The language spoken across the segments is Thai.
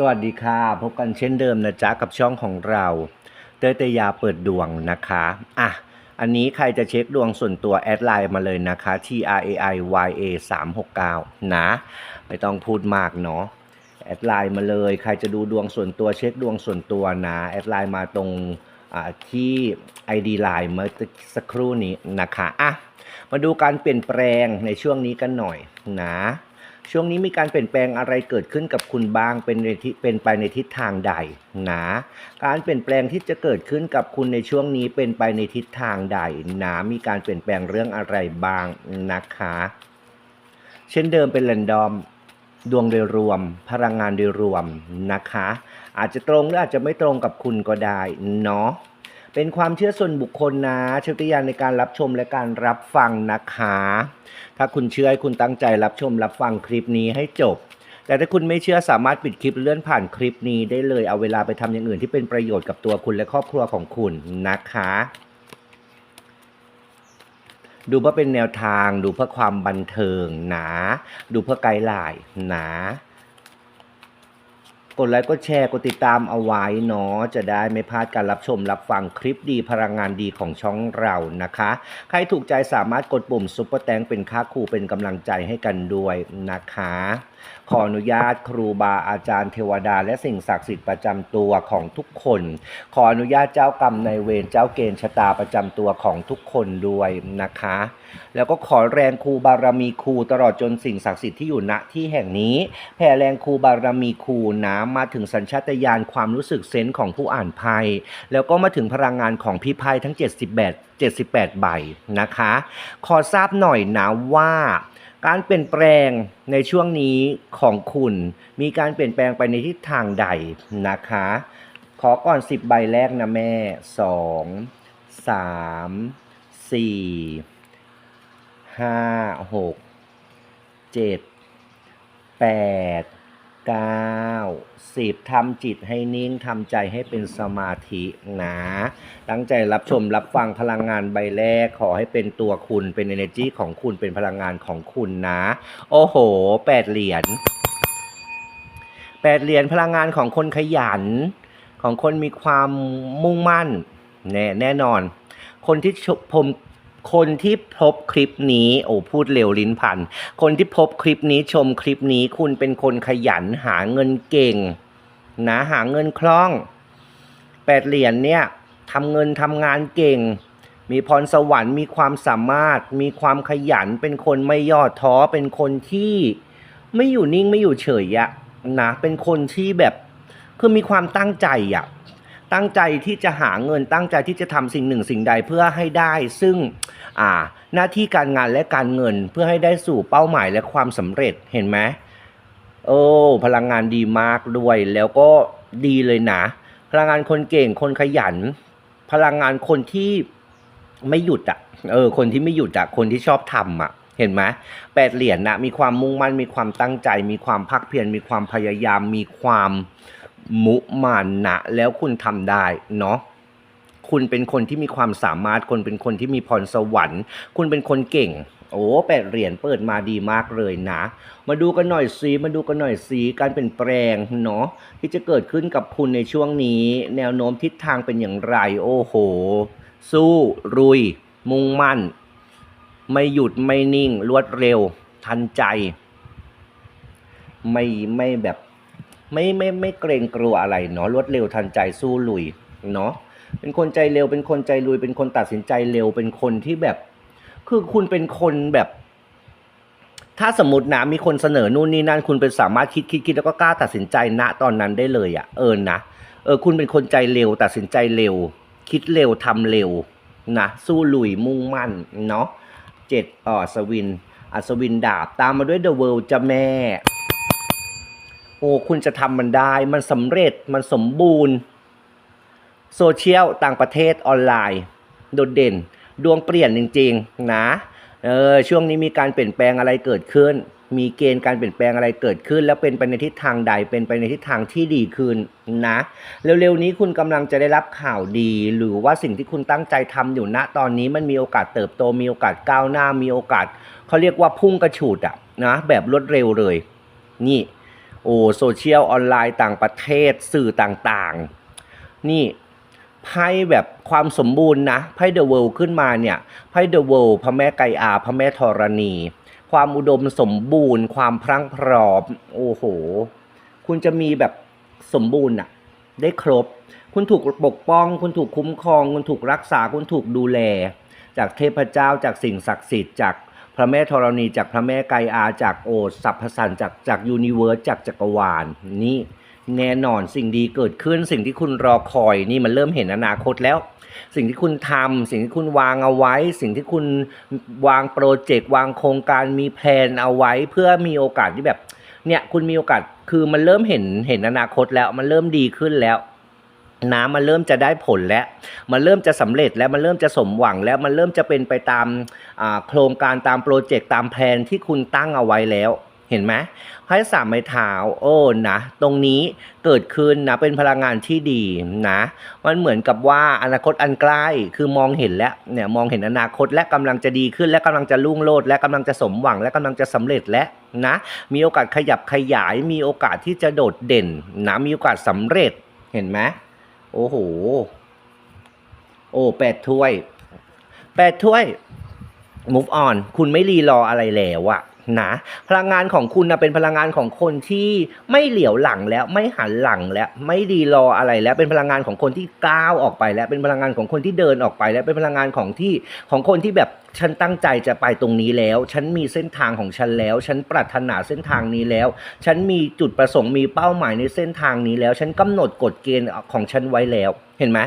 สวัสดีค่ะ พบกันเช่นเดิมนะจ๊ะ กับช่องของเราเตยเตยาเปิดดวงนะคะอะอันนี้ใครจะเช็คดวงส่วนตัวแอดไลน์มาเลยนะคะ T R A I Y A 3 6 9นะ ไม่ต้องพูดมากเนาะแอดไลน์มาเลย ใครจะดูดวงส่วนตัวเช็คดวงส่วนตัวนะแอดไลน์มาตรงอ่าที่ ID ไลน์เมื่อสักครู่นี้นะคะอะมาดูการเปลี่ยนแปลงในช่วงนี้กันหน่อยนะ ช่วงนี้มีการเปลี่ยนแปลงอะไรเกิดขึ้นกับคุณบ้างเป็นในทิเป็นไปในทิศทางใดนะการเปลี่ยนแปลงที่จะเกิดขึ้นกับคุณในช่วงนี้เป็นไปในทิศทางใดนะมีการเปลี่ยนแปลงเรื่องอะไรบ้างนะคะ เช่นเดิมเป็นแรนดอมดวงโดยรวม พลังงานโดยรวมนะคะ อาจจะตรงหรืออาจจะไม่ตรงกับคุณก็ได้เนาะ เป็นความเชื่อส่วนบุคคลนะเชื่อญาณในการรับชมและการรับฟังนะคะ ถ้าคุณเชื่อให้คุณตั้งใจรับชมรับฟังคลิปนี้ให้จบ แต่ถ้าคุณไม่เชื่อสามารถปิดคลิปเลื่อนผ่านคลิปนี้ได้เลยเอาเวลาไปทำอย่างอื่นที่เป็นประโยชน์กับตัวคุณและครอบครัวของคุณนะคะ ดูเพื่อเป็นแนวทาง ดูเพื่อความบันเทิงนะ ดูเพื่อไกด์ไลน์นะ กดไลค์กดแชร์กดติดตามเอาไว้เนาะจะได้ไม่พลาดการรับชมรับฟังคลิปดีพลังงานดีของช่องเรานะคะ ใครถูกใจสามารถกดปุ่มซุปเปอร์แตงเป็นค่าครูเป็นกำลังใจให้กันด้วยนะคะ ขออนุญาตครูบาอาจารย์เทวดา และสิ่งศักดิ์สิทธิ์ประจำตัวของทุกคน ขออนุญาตเจ้ากรรมในเวรเจ้าเกณฑ์ชะตาประจำตัวของทุกคนด้วยนะคะ แล้วก็ขอแรงครูบารมีครูตลอดจนสิ่งศักดิ์สิทธิ์ที่อยู่ณที่แห่งนี้แผ่แรงครูบารมีครูน้ำมาถึงสัญชาตญาณความรู้สึกเซนส์ของผู้อ่านไพ่แล้วก็มาถึงพลังงานของพี่ไพ่ทั้ง 78 78 ใบนะคะ ขอทราบหน่อยนะว่าการเปลี่ยนแปลงในช่วงนี้ของคุณ มีการเปลี่ยนแปลงไปในทิศทางใดนะคะ ขอก่อน 10 ใบแรกนะแม่ 2 3 4ห้าหก เจ็ดแปดเก้าสิบทำจิตให้นิ่งทำใจให้เป็นสมาธินะตั้งใจรับชมรับฟังพลังงานใบแรก ขอให้เป็นตัวคุณเป็น energy ของคุณเป็นพลังงานของคุณนะ โอ้โหแปดเหรียญแปดเหรียญพลังงานของคนขยัน ของคนมีความมุ่งมั่นแน่แน่นอน คนที่ชผม คนที่พบคลิปนี้โอ้พูดเร็วลิ้นพัน คนที่พบคลิปนี้ชมคลิปนี้คุณเป็นคนขยันหาเงินเก่งนะหาเงินคล่องแปดเหรียญเนี่ยทำเงินทำงานเก่ง มีพรสวรรค์มีความสามารถ มีความขยันเป็นคนไม่ย่อท้อเป็นคนที่ไม่อยู่นิ่งไม่อยู่เฉยอะนะเป็นคนที่แบบคือมีความตั้งใจอะ ตั้งใจที่จะหาเงินตั้งใจที่จะทำสิ่งหนึ่งสิ่งใดเพื่อให้ได้ ซึ่งอ่าหน้าที่การงานและการเงินเพื่อให้ได้สู่เป้าหมายและความสำเร็จเห็นไหมโอ้พลังงานดีมากด้วย แล้วก็ดีเลยนะ พลังงานคนเก่งคนขยัน พลังงานคนที่ไม่หยุดอะเออคนที่ไม่หยุดอะคนที่ชอบทำอะเห็นไหมแปดเหรียญนะมีความมุ่งมั่นมีความตั้งใจ มีความพักเพียรมีความพยายามมีความ มุมานะแล้วคุณทำได้เนาะคุณเป็นคนที่มีความสามารถคนเป็นคนที่มีพรสวรรค์ คุณเป็นคนเก่ง โอ้แปดเหรียญเปิดมาดีมากเลยนะ มาดูกันหน่อยสิมาดูกันหน่อยสิการเปลี่ยนแปลงเนาะที่จะเกิดขึ้นกับคุณในช่วงนี้ แนวโน้มทิศทางเป็นอย่างไร โอ้โห สู้รุย มุ่งมั่น ไม่หยุดไม่นิ่งรวดเร็ว ทันใจ ไม่ไม่แบบ ไม่ไม่ไม่เกรงกลัวอะไรเนาะรวดเร็วทันใจสู้ลุยเนาะเป็นคนใจเร็วเป็นคนใจลุย เป็นคนตัดสินใจเร็วเป็นคนที่แบบ คือคุณเป็นคนแบบ ถ้าสมมตินะมีคนเสนอนู่นนี่นั่นคุณเป็นสามารถคิดคิดคิดแล้วก็กล้าตัดสินใจณตอนนั้นได้เลยอะ่ะ เออนะเออคุณเป็นคนใจเร็ว ตัดสินใจเร็ว คิดเร็วทำเร็วนะสู้ลุยมุ่งมั่นเนาะเจ็ดอ่อสวินอัศวินดาบตามมาด้วยเดอะเวิลด์จะแม่ โอ้คุณจะทำมันได้ มันสำเร็จมันสมบูรณ์ โซเชียลต่างประเทศออนไลน์ โดดเด่น ดวงเปลี่ยนจริงๆนะเออช่วงนี้มีการเปลี่ยนแปลงอะไรเกิดขึ้น มีเกณฑ์การเปลี่ยนแปลงอะไรเกิดขึ้น แล้วเป็นไปในทิศทางใดเป็นไปในทิศทางที่ดีขึ้นนะเร็วๆนี้คุณกำลังจะได้รับข่าวดี หรือว่าสิ่งที่คุณตั้งใจทำอยู่ณตอนนี้มันมีโอกาสเติบโต มีโอกาสก้าวหน้า มีโอกาสเขาเรียกว่าพุ่งกระฉูดอะนะแบบรวดเร็วเลย นี่ โอ้โซเชียลออนไลน์ต่างประเทศสื่อต่างๆ นี่ไพ่แบบความสมบูรณ์นะไพ่เดอะเวิลด์ขึ้นมาเนี่ยไพ่เดอะเวิลด์พระแม่ไกอาพระแม่ธรณี ความอุดมสมบูรณ์ ความพรั่งพร้อมโอ้โห คุณจะมีแบบสมบูรณ์อะได้ครบ คุณถูกปกป้อง คุณถูกคุ้มครอง คุณถูกรักษา คุณถูกดูแล จากเทพเจ้าจากสิ่งศักดิ์สิทธิ์จาก พระแม่ธรณีจากพระแม่ไกอาจากโอสรรพสันจากจากยูนิเวิร์สจากจักรวาลนี่แน่นอนสิ่งดีเกิดขึ้นสิ่งที่คุณรอคอยนี่มันเริ่มเห็นอนาคตแล้ว สิ่งที่คุณทำสิ่งที่คุณวางเอาไว้ สิ่งที่คุณวางโปรเจกต์วางโครงการมีแผนเอาไว้ เพื่อมีโอกาสที่แบบเนี่ยคุณมีโอกาสคือมันเริ่มเห็นเห็นอนาคตแล้วมันเริ่มดีขึ้นแล้ว น้ำมันเริ่มจะได้ผลแล้ว มันเริ่มจะสำเร็จแล้วมันเริ่มจะสมหวังแล้วมันเริ่มจะเป็นไปตามโครงการตามโปรเจกต์ตามแผนที่คุณตั้งเอาไว้แล้วเห็นไหมไพ่สามไม้เท้าโอ้นะตรงนี้เกิดขึ้นนะเป็นพลังงานที่ดีนะมันเหมือนกับว่าอนาคตอันใกล้คือมองเห็นแล้วเนี่ยมองเห็นอนาคตและกำลังจะดีขึ้น และกำลังจะรุ่งโรจน์และกำลังจะสมหวังและกำลังจะสำเร็จและนะมีโอกาสขยับขยายมีโอกาสที่จะโดดเด่นนะมีโอกาสสำเร็จเห็นไหม โอ้โห โอ้แปดถ้วยแปดถ้วย move on คุณไม่รีรออะไรแล้วอะ นะพลังงานของคุณนะเป็นพลังงานของคนที่ไม่เหลียวหลังแล้วไม่หันหลังแล้วไม่รีรออะไรแล้วเป็นพลังงานของคนที่ก้าวออกไปแล้วเป็นพลังงานของคนที่เดินออกไปแล้วเป็นพลังงานของที่ของคนที่แบบฉันตั้งใจจะไปตรงนี้แล้ว ฉันมีเส้นทางของฉันแล้ว ฉันปรารถนาเส้นทางนี้แล้ว ฉันมีจุดประสงค์มีเป้าหมายในเส้นทางนี้แล้ว ฉันกำหนดกฎเกณฑ์ของฉันไว้แล้วเห็นไหม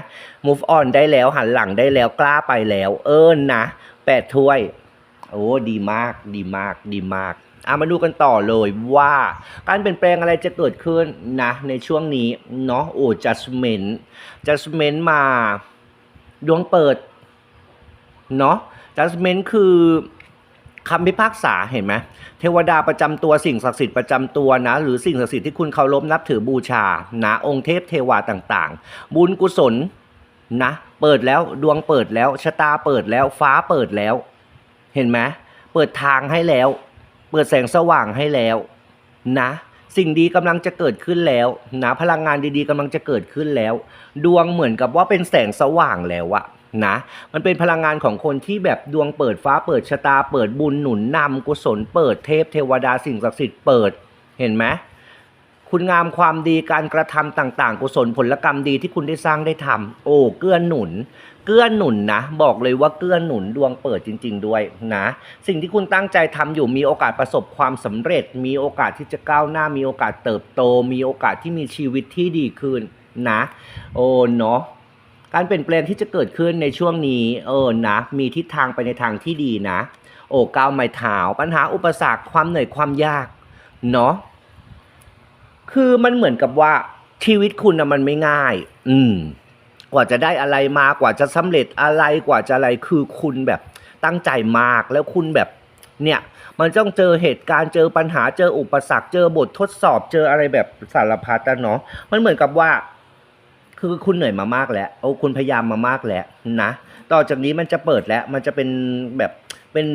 move on ได้แล้วหันหลังได้แล้วกล้าไปแล้ว เอิญนะแปดถ้วย โอ้ดีมากดีมากดีมากอะมาดูกันต่อเลยว่าการเปลี่ยนแปลงอะไรจะเกิดขึ้นนะในช่วงนี้เนาะโอ้ judgment judgment มาดวงเปิดเนาะ judgment คือคำพิพากษาเห็นไหมเทวดาประจำตัวสิ่งศักดิ์สิทธิ์ประจำตัวนะ หรือสิ่งศักดิ์สิทธิ์ที่คุณเคารพนับถือบูชานะองค์เทพเทวาต่างๆ บุญกุศลนะ เปิดแล้วดวงเปิดแล้วชะตาเปิดแล้วฟ้าเปิดแล้ว เห็นไหมเปิดทางให้แล้ว เปิดแสงสว่างให้แล้วนะ สิ่งดีกำลังจะเกิดขึ้นแล้วนะพลังงานดีๆกำลังจะเกิดขึ้นแล้ว ดวงเหมือนกับว่าเป็นแสงสว่างแล้วอะนะมันเป็นพลังงานของคนที่แบบดวงเปิดฟ้าเปิดชะตา เปิดบุญหนุนนำกุศลเปิดเทพเทวดาสิ่งศักดิ์สิทธิ์เปิดเห็นไหมคุณงามความดีการกระทำต่าง ๆ กุศลผลกรรมดีที่คุณได้สร้างได้ทำโอ้เกื้อหนุน เกื้อหนุนนะ บอกเลยว่าเกื้อหนุนดวงเปิดจริง ๆ ด้วยนะ สิ่งที่คุณตั้งใจทำอยู่มีโอกาสประสบความสำเร็จ มีโอกาสที่จะก้าวหน้า มีโอกาสเติบโต มีโอกาสที่มีชีวิตที่ดีขึ้นนะ โอ้เนาะการเปลี่ยนแปลงที่จะเกิดขึ้นในช่วงนี้ เออนะ มีทิศทางไปในทางที่ดีนะ โอ้ก้าวไม้เท้าปัญหาอุปสรรคความเหนื่อยความยากเนาะคือมันเหมือนกับว่าชีวิตคุณนะมันไม่ง่าย อืม กว่าจะได้อะไรมากว่าจะสำเร็จอะไรกว่าจะอะไรคือคุณแบบตั้งใจมากแล้วคุณแบบเนี่ยมันต้องเจอเหตุการณ์เจอปัญหาเจออุปสรรค เจอบททดสอบเจออะไรแบบสารพัดอะเนาะมันเหมือนกับว่า คือคุณเหนื่อยมามากแล้วโอ้คุณพยายามมามากแล้วนะต่อจากนี้มันจะเปิดแล้วมันจะเป็นแบบเป็น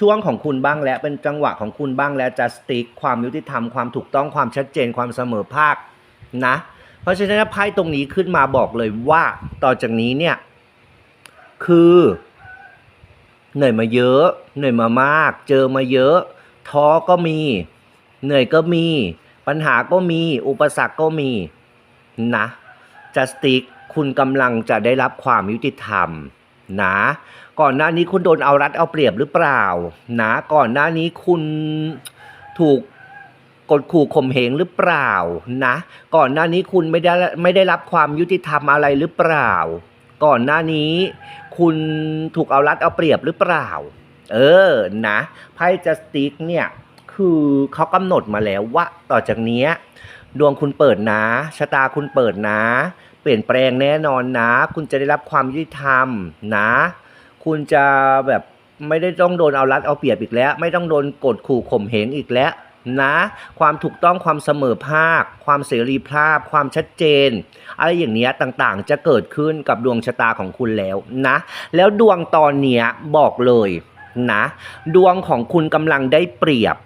ช่วงของคุณบ้างแล้วเป็นจังหวะของคุณบ้างแล้ว justice ความยุติธรรมความถูกต้องความชัดเจนความเสมอภาคนะ เพราะฉะนั้นไพ่ตรงนี้ขึ้นมาบอกเลยว่าต่อจากนี้เนี่ย คือเหนื่อยมาเยอะ เหนื่อยมามาก เจอมาเยอะ ท้อก็มี เหนื่อยก็มี ปัญหาก็มี อุปสรรคก็มีนะจัสติกคุณกำลังจะได้รับความยุติธรรมนะก่อนหน้านี้คุณโดนเอารัดเอาเปรียบหรือเปล่านะก่อนหน้านี้คุณถูก กดขู่ข่มเหงหรือเปล่านะ ก่อนหน้านี้คุณไม่ได้ไม่ได้รับความยุติธรรมอะไรหรือเปล่า ก่อนหน้านี้ คุณถูกเอารัดเอาเปรียบหรือเปล่า เออนะไพ่จัสติกเนี่ยคือเขากำหนดมาแล้วว่าต่อจากนี้ดวงคุณเปิดนะชะตาคุณเปิดนะ เปลี่ยนแปลงแน่นอนนะ คุณจะได้รับความยุติธรรมนะ คุณจะแบบไม่ได้ต้องโดนเอารัดเอาเปรียบอีกแล้ว ไม่ต้องโดนกดขู่ข่มเหงอีกแล้ว นะ ความถูกต้องความเสมอภาค ความเสรีภาพ ความชัดเจน อะไรอย่างเนี้ยต่างๆ จะเกิดขึ้นกับดวงชะตาของคุณแล้วนะ แล้วดวงตอนเนี้ยบอกเลยนะ ดวงของคุณกำลังได้เปรียบ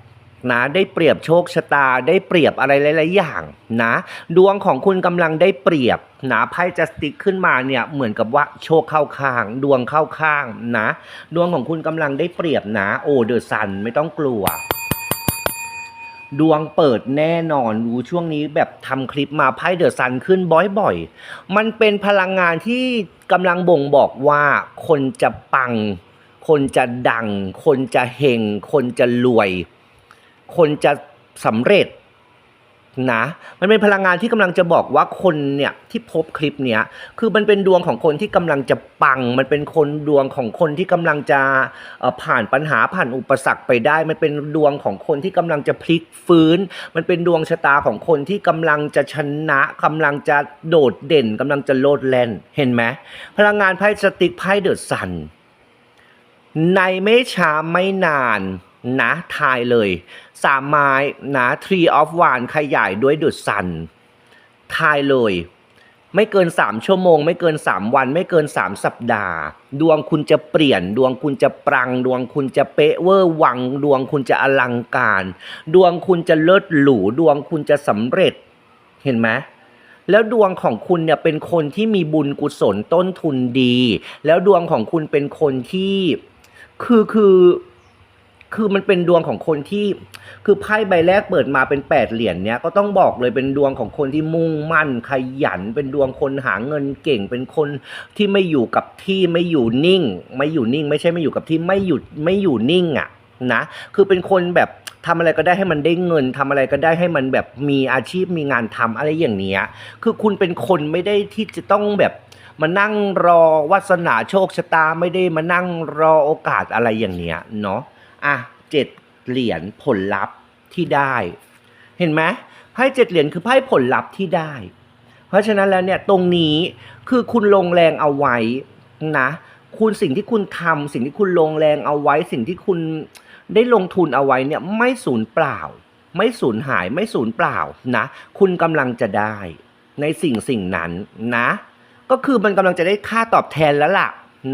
นะได้เปรียบโชคชะตาได้เปรียบอะไรหลาย ๆ อย่างนะ ดวงของคุณกำลังได้เปรียบนะไพ่จะสติ๊กขึ้นมาเนี่ยเหมือนกับว่าโชคเข้าข้าง ดวงเข้าข้างนะ ดวงของคุณกำลังได้เปรียบนะ โอเดอะซันไม่ต้องกลัว ดวงเปิดแน่นอนดูช่วงนี้แบบทำคลิปมาไพ่เดอะซันขึ้นบ่อยๆ มันเป็นพลังงานที่กำลังบ่งบอกว่าคนจะปัง คนจะดัง คนจะเฮง คนจะรวย คนจะสำเร็จ นะมันเป็นพลังงานที่กำลังจะบอกว่าคนเนี่ยที่พบคลิปเนี้ยคือมันเป็นดวงของคนที่กำลังจะปัง มันเป็นคนดวงของคนที่กำลังจะผ่านปัญหาผ่านอุปสรรคไปได้ มันเป็นดวงของคนที่กำลังจะพลิกฟื้น มันเป็นดวงชะตาของคนที่กำลังจะชนะกำลังจะโดดเด่นกำลังจะโลดแล่นเห็นไหมพลังงานไพ่สติ๊กไพ่เดอะซันในไม่ช้าไม่นาน นะทายเลยสามไม้นะ Tree of w a n ขยายด้วยดุดสัน ทายเลย ไม่เกิน 3 ชั่วโมง ไม่เกิน 3 วัน ไม่เกิน 3 สัปดาห์ ดวงคุณจะเปลี่ยน ดวงคุณจะปรัง ดวงคุณจะเป๊ะเวอร์วัง ดวงคุณจะอลังการ ดวงคุณจะเลิศหรู ดวงคุณจะสำเร็จ เห็นไหมแล้วดวงของคุณเนี่ยเป็นคนที่มีบุญกุศลต้นทุนดี แล้วดวงของคุณเป็นคนที่คือคือ คือมันเป็นดวงของคนที่ คือไพ่ใบแรกเปิดมาเป็นแปดเหรียญเนี้ยก็ต้องบอกเลยเป็นดวงของคนที่มุ่งมั่นขยัน เป็นดวงคนหาเงินเก่ง เป็นคนที่ไม่อยู่กับที่ไม่อยู่นิ่ง ไม่อยู่นิ่ง ไม่ใช่ไม่อยู่กับที่ไม่หยุดไม่อยู่นิ่งอะนะคือเป็นคนแบบทำอะไรก็ได้ให้มันได้เงินทำอะไรก็ได้ให้มันแบบมีอาชีพมีงานทำอะไรอย่างเนี้ยคือคุณเป็นคนไม่ได้ที่จะต้องแบบมานั่งรอวาสนาโชคชะตาไม่ได้มานั่งรอโอกาสอะไรอย่างเนี้ยเนาะ อะเจ็ดเหรียญผลลัพธ์ที่ได้ เห็นไหมไพ่เจ็ดเหรียญคือไพ่ผลลัพธ์ที่ได้ เพราะฉะนั้นแล้วเนี่ยตรงนี้คือคุณลงแรงเอาไว้นะคุณสิ่งที่คุณทำสิ่งที่คุณลงแรงเอาไว้ สิ่งที่คุณได้ลงทุนเอาไว้เนี่ยไม่สูญเปล่า ไม่สูญหายไม่สูญเปล่านะคุณกำลังจะได้ในสิ่งสิ่งนั้นนะ ก็คือมันกำลังจะได้ค่าตอบแทนแล้วล่ะ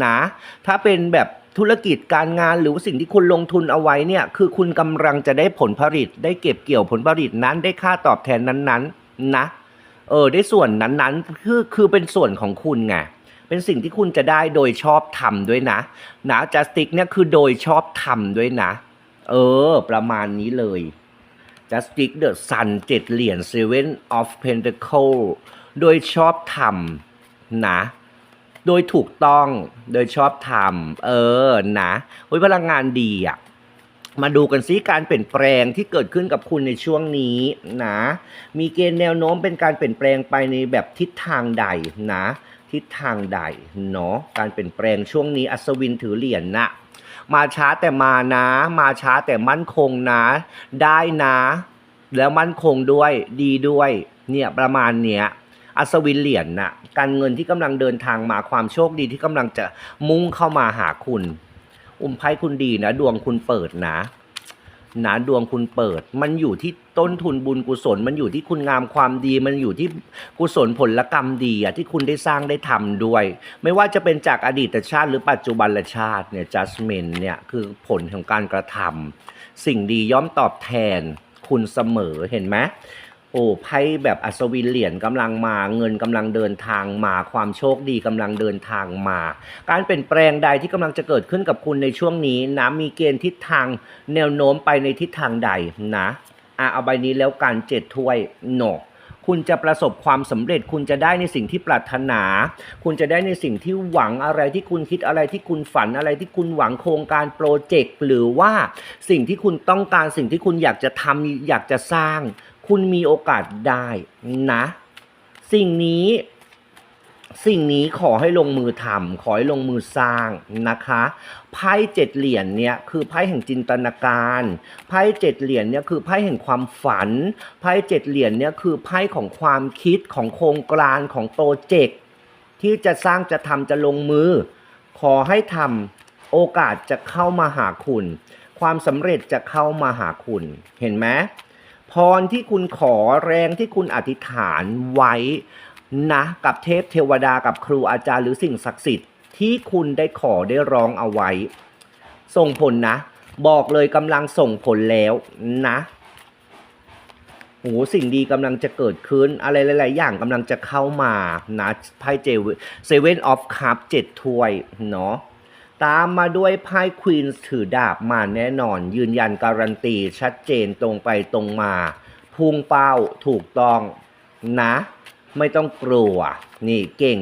นะ ถ้าเป็นแบบ ธุรกิจการงานหรือสิ่งที่คุณลงทุนเอาไว้เนี่ยคือคุณกำลังจะได้ผลผลิต ได้เก็บเกี่ยวผลผลิตนั้นได้ค่าตอบแทนนั้นๆนะเออได้ส่วนนั้นๆคือคือเป็นส่วนของคุณไงเป็นสิ่งที่คุณจะได้โดยชอบทำด้วยนะนะจัสติกเนี่ยคือโดยชอบทำด้วยนะ เออ ประมาณนี้เลย Justice the Sun เจ็ดเหรียญ Seven of Pentacle โดยชอบทำนะ โดยถูกต้องโดยชอบทำเออนะโอ้ยพลังงานดีอะมาดูกันซิการเปลี่ยนแปลงที่เกิดขึ้นกับคุณในช่วงนี้นะ มีเกณฑ์แนวโน้มเป็นการเปลี่ยนแปลงไปในแบบทิศทางใดนะ ทิศทางใดเนาะการเปลี่ยนแปลงช่วงนี้อัศวินถือเหรียญนะมาช้าแต่มานะ มาช้าแต่มั่นคงนะ ได้นะ แล้วมั่นคงด้วยดีด้วย เนี่ยประมาณเนี้ย อัศวินเหรียญน่ะ การเงินที่กำลังเดินทางมาความโชคดีที่กำลังจะมุ่งเข้ามาหาคุณ อุ้มไพ่คุณดีนะ ดวงคุณเปิดนะนะดวงคุณเปิด มันอยู่ที่ต้นทุนบุญกุศล มันอยู่ที่คุณงามความดี มันอยู่ที่กุศลผลกรรมดีอะที่คุณได้สร้างได้ทำด้วย ไม่ว่าจะเป็นจากอดีตชาติหรือปัจจุบันชาติเนี่ย judgment เนี่ยคือผลของการกระทำสิ่งดีย่อมตอบแทนคุณเสมอเห็นไหม โอ้ไพ่แบบอัศวินเหรียญกำลังมา เงินกำลังเดินทางมา ความโชคดีกำลังเดินทางมา การเปลี่ยนแปลงใดที่กำลังจะเกิดขึ้นกับคุณในช่วงนี้นะมีเกณฑ์ทิศทางแนวโน้มไปในทิศทางใดนะอะเอาใบนี้แล้วการเจ็ดถ้วยโนกคุณจะประสบความสำเร็จ คุณจะได้ในสิ่งที่ปรารถนา คุณจะได้ในสิ่งที่หวังอะไรที่คุณคิดอะไรที่คุณฝันอะไรที่คุณหวังโครงการโปรเจกต์หรือว่าสิ่งที่คุณต้องการสิ่งที่คุณอยากจะทำอยากจะสร้าง คุณมีโอกาสได้นะ สิ่งนี้ สิ่งนี้ขอให้ลงมือทำขอให้ลงมือสร้างนะคะไพ่เจ็ดเหรียญเนี่ยคือไพ่แห่งจินตนาการไพ่เจ็ดเหรียญเนี่ยคือไพ่แห่งความฝันไพ่เจ็ดเหรียญเนี่ยคือไพ่ของความคิดของโครงการของโปรเจกต์ที่จะสร้างจะทำจะลงมือ ขอให้ทำโอกาสจะเข้ามาหาคุณ ความสำเร็จจะเข้ามาหาคุณ เห็นไหม พรที่คุณขอแรงที่คุณอธิษฐานไว้นะกับเทพเทวดากับครูอาจารย์หรือสิ่งศักดิ์สิทธิ์ที่คุณได้ขอได้ร้องเอาไว้ ส่งผลนะ บอกเลยกำลังส่งผลแล้วนะโอ้สิ่งดีกำลังจะเกิดขึ้นอะไรหลาย ๆ อย่างกำลังจะเข้ามานะไพ่เจเซเว่นออฟคัพเจ็ดถ้วยเนาะ ตามมาด้วยไพ่ควีนถือดาบมาแน่นอน ยืนยันการันตีชัดเจนตรงไปตรงมา พุ่งเป้าถูกต้องนะ ไม่ต้องกลัว นี่เก่ง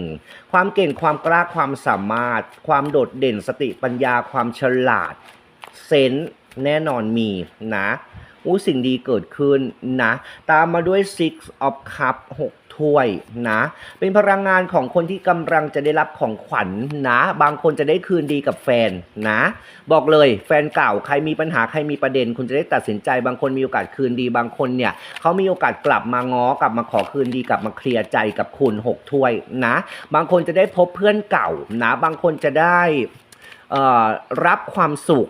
ความเก่งความกล้าความสามารถ ความโดดเด่นสติปัญญาความฉลาด เซนแน่นอนมีนะ อู้สิ่งดีเกิดขึ้นนะ ตามมาด้วย Six of Cup 6ถ้วยนะ เป็นพลังงานของคนที่กำลังจะได้รับของขวัญนะ บางคนจะได้คืนดีกับแฟนนะ บอกเลยแฟนเก่าใครมีปัญหาใครมีประเด็น คุณจะได้ตัดสินใจ บางคนมีโอกาสคืนดี บางคนเนี่ยเขามีโอกาสกลับมาง้อกลับมาขอคืนดีกลับมาเคลียร์ใจกับคุณหกถ้วยนะ บางคนจะได้พบเพื่อนเก่านะ บางคนจะได้อ่อรับความสุข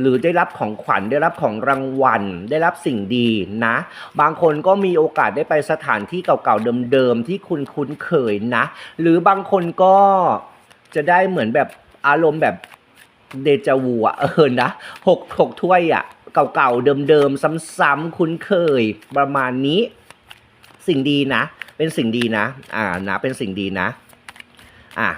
หรือได้รับของขวัญได้รับของรางวัล ได้รับสิ่งดีนะ บางคนก็มีโอกาสได้ไปสถานที่เก่าๆเดิมๆที่คุณคุ้นเคยนะ หรือบางคนก็จะได้เหมือนแบบอารมณ์แบบเดจาวูอะเออนะหกหกถ้วยอะเก่าๆเดิมๆซ้ำๆคุ้นเคยประมาณนี้ สิ่งดีนะ เป็นสิ่งดีนะ อ่านะเป็นสิ่งดีนะ อะ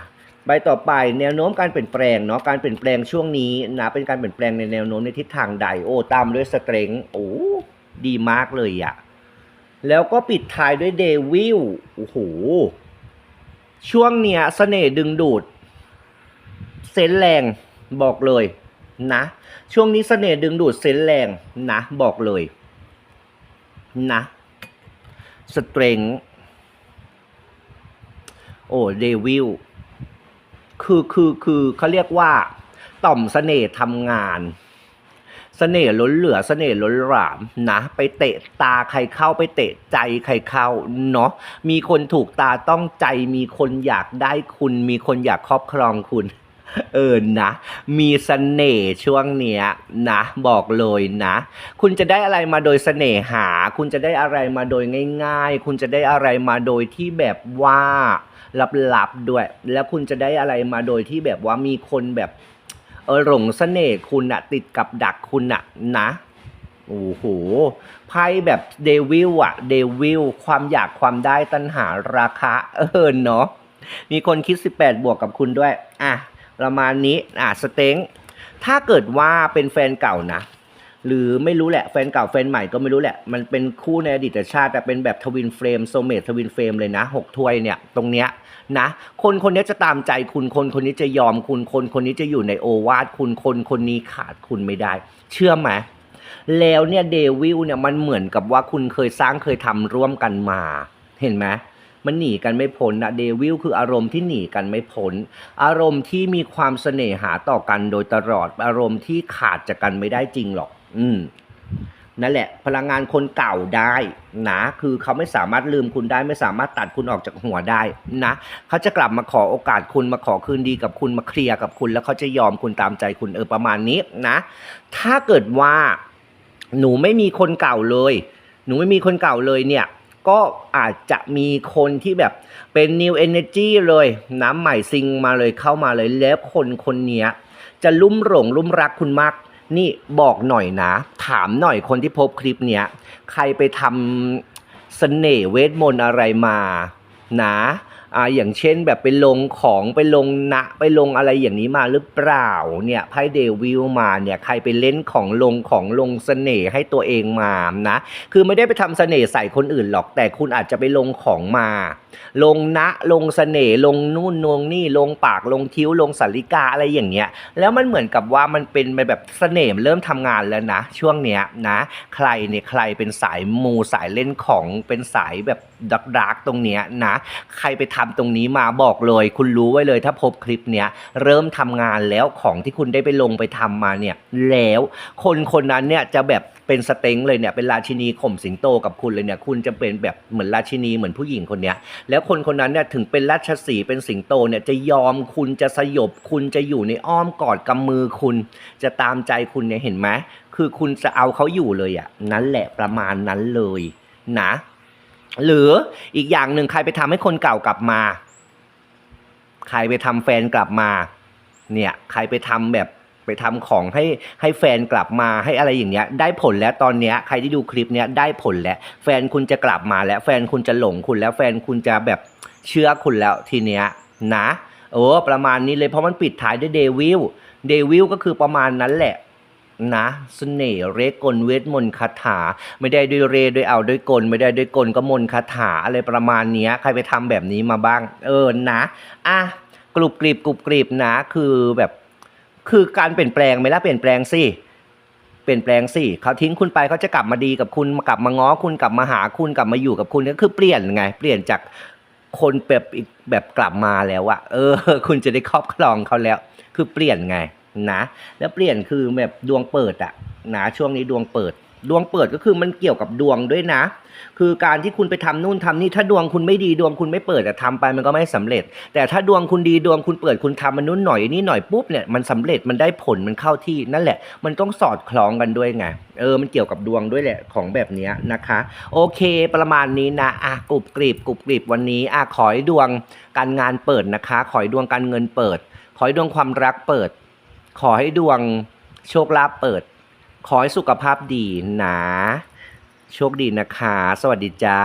ใบต่อไปแนวโน้มการเปลี่ยนแปลงเนาะการเปลี่ยนแปลงช่วงนี้นะเป็นการเปลี่ยนแปลงในแนวโน้มในทิศทางใดโอ้ตามด้วยสเตรงโอ้ดีมากเลยอะแล้วก็ปิดท้ายด้วยเดวิลโอ้โหช่วงเนี้ยเสน่ห์ดึงดูด เซนแรงบอกเลยนะ ช่วงนี้เสน่ห์ดึงดูดเซนแรงนะบอกเลยนะสเตรงโอ้เดวิล คือคือคือเขาเรียกว่า ต่อมเสน่ห์ทำงานเสน่ห์ล้นเหลือเสน่ห์ล้นหลามนะไปเตะตาใครเข้าไปเตะใจใครเข้าเนาะมีคนถูกตาต้องใจมีคนอยากได้คุณ มีคนอยากครอบครองคุณ เออนะ มีเสน่ห์ช่วงเนี้ยนะ บอกเลยนะ คุณจะได้อะไรมาโดยเสน่หา คุณจะได้อะไรมาโดยง่าย ๆ คุณจะได้อะไรมาโดยที่แบบว่าลับๆด้วย แล้วคุณจะได้อะไรมาโดยที่แบบว่ามีคนแบบ เออหลงเสน่ห์คุณอะติดกับดักคุณอะนะโอ้โหไพ่แบบเดวิลอะเดวิลความอยากความได้ตัณหาราคาเออเนาะมีคนคิด 18 บวกกับคุณด้วย อะ ประมาณนี้อะสเต็งถ้าเกิดว่าเป็นแฟนเก่านะ หรือไม่รู้แหละแฟนเก่าแฟนใหม่ก็ไม่รู้แหละ มันเป็นคู่ในอดีตชาติแต่เป็นแบบทวินเฟรมโซเมททวินเฟรมเลยนะหกถ้วยเนี่ยตรงเนี้ยนะคนคนนี้จะตามใจคุณคนคนนี้จะยอมคุณคนคนนี้จะอยู่ในโอวาทคุณคนคนนี้ขาดคุณไม่ได้ เชื่อไหมแล้วเนี่ยเดวิลเนี่ยมันเหมือนกับว่าคุณเคยสร้างเคยทำร่วมกันมา เห็นไหม มันหนีกันไม่พ้นนะเดวิลคืออารมณ์ที่หนีกันไม่พ้น อารมณ์ที่มีความเสน่หาต่อกันโดยตลอด อารมณ์ที่ขาดจากกันไม่ได้จริงหรอก อืมนั่นแหละ พลังงานคนเก่าได้นะคือเขาไม่สามารถลืมคุณได้ ไม่สามารถตัดคุณออกจากหัวได้นะเขาจะกลับมาขอโอกาสคุณมาขอคืนดีกับคุณมาเคลียร์กับคุณ แล้วเขาจะยอมคุณตามใจคุณเออประมาณนี้นะ ถ้าเกิดว่า หนูไม่มีคนเก่าเลย หนูไม่มีคนเก่าเลยเนี่ย ก็อาจจะมีคนที่แบบเป็น new energy เลยน้ำใหม่ซิงมาเลยเข้ามาเลยแล้วคนคนนี้จะลุ่มหลงลุ่มรักคุณมากนี่บอกหน่อยนะ ถามหน่อยคนที่พบคลิปเนี้ย ใครไปทำเสน่ห์เวทมนต์อะไรมานะ อ่าอย่างเช่นแบบไปลงของไปลงนะไปลงอะไรอย่างนี้มาหรือเปล่าเนี่ยไพ่เดวิลมาเนี่ยใครไปเล่นของลงของลงเสน่ห์ให้ตัวเองมานะคือไม่ได้ไปทำเสน่ห์ใส่คนอื่นหรอกแต่คุณอาจจะไปลงของมา ลงนะลงเสน่ห์ลงนู่นลงนี่ลงปากลงคิ้วลงสาริกาอะไรอย่างเงี้ยแล้วมันเหมือนกับว่ามันเป็นแบบเสน่ห์เริ่มทำงานแล้วนะ ช่วงเนี้ยนะ ใครเนี่ยใครเป็นสายมูสายเล่นของเป็นสายแบบ ดักดักตรงเนี้ยนะ ใครไปทำตรงนี้มาบอกเลย คุณรู้ไว้เลยถ้าพบคลิปเนี้ยเริ่มทำงานแล้วของที่คุณได้ไปลงไปทำมาเนี่ยแล้ว คนคนนั้นเนี่ยจะแบบเป็นสเต็งเลยเนี่ยเป็นราชินีข่มสิงโตกับคุณเลยเนี่ยคุณจะเป็นแบบเหมือนราชินีเหมือนผู้หญิงคนเนี้ยแล้วคนคนนั้นเนี่ยถึงเป็นราชสีเป็นสิงโตเนี่ยจะยอมคุณจะสยบคุณจะอยู่ในอ้อมกอดกำมือคุณ จะตามใจคุณเนี่ยเห็นไหมคือคุณจะเอาเขาอยู่เลยอะนั่นแหละประมาณนั้นเลยนะ หรืออีกอย่างหนึ่งใครไปทำให้คนเก่ากลับมา ใครไปทำแฟนกลับมา เนี่ย ใครไปทำแบบไปทำของให้ให้แฟนกลับมาให้อะไรอย่างเงี้ย ได้ผลแล้วตอนเนี้ยใครที่ดูคลิปเนี้ยได้ผลแล้ว แฟนคุณจะกลับมาแล้ว แฟนคุณจะหลงคุณแล้วแฟนคุณจะแบบเชื่อคุณแล้วทีเนี้ยนะโอ้ประมาณนี้เลยเพราะมันปิดท้ายด้วยเดวิลเดวิลก็คือประมาณนั้นแหละ นะเสน่ห์เรกกลเวทมนต์คาถา ไม่ได้ด้วยเรด้วยเอาด้วยกล ไม่ได้ด้วยกลก็มนต์คาถาอะไรประมาณนี้ใครไปทำแบบนี้มาบ้าง เออนะอะกรุบกริบกรุบกริบนะ คือแบบคือการเปลี่ยนแปลงไหมล่ะเปลี่ยนแปลงสิเปลี่ยนแปลงสิเขาทิ้งคุณไปเขาจะกลับมาดีกับคุณกลับมาง้อคุณกลับมาหาคุณกลับมาอยู่กับคุณก็คือเปลี่ยนไง เปลี่ยนจากคนแบบอีกแบบกลับมาแล้วอะเออ คุณจะได้ครอบครองเขาแล้ว คือเปลี่ยนไง นะแล้วเปลี่ยนคือแบบดวงเปิดอะนะช่วงนี้ดวงเปิด ดวงเปิดก็คือมันเกี่ยวกับดวงด้วยนะ คือการที่คุณไปทำนู่นทำนี่ถ้าดวงคุณไม่ดีดวงคุณไม่เปิดอะทำไปมันก็ไม่สำเร็จ แต่ถ้าดวงคุณดีดวงคุณเปิดคุณทำมันนู่นหน่อยนี่หน่อยปุ๊บเนี่ยมันสำเร็จมันได้ผลมันเข้าที่นั่นแหละ มันต้องสอดคล้องกันด้วยไงเออมันเกี่ยวกับดวงด้วยแหละของแบบนี้นะคะ โอเคประมาณนี้นะอะกรุบกริบกรุบกริบวันนี้อะขอให้ดวงการงานเปิดนะคะ ขอให้ดวงการเงินเปิด ขอให้ดวงความรักเปิด ขอให้ดวงโชคลาภเปิด ขอให้สุขภาพดีนะ โชคดีนะคะ สวัสดีจ้า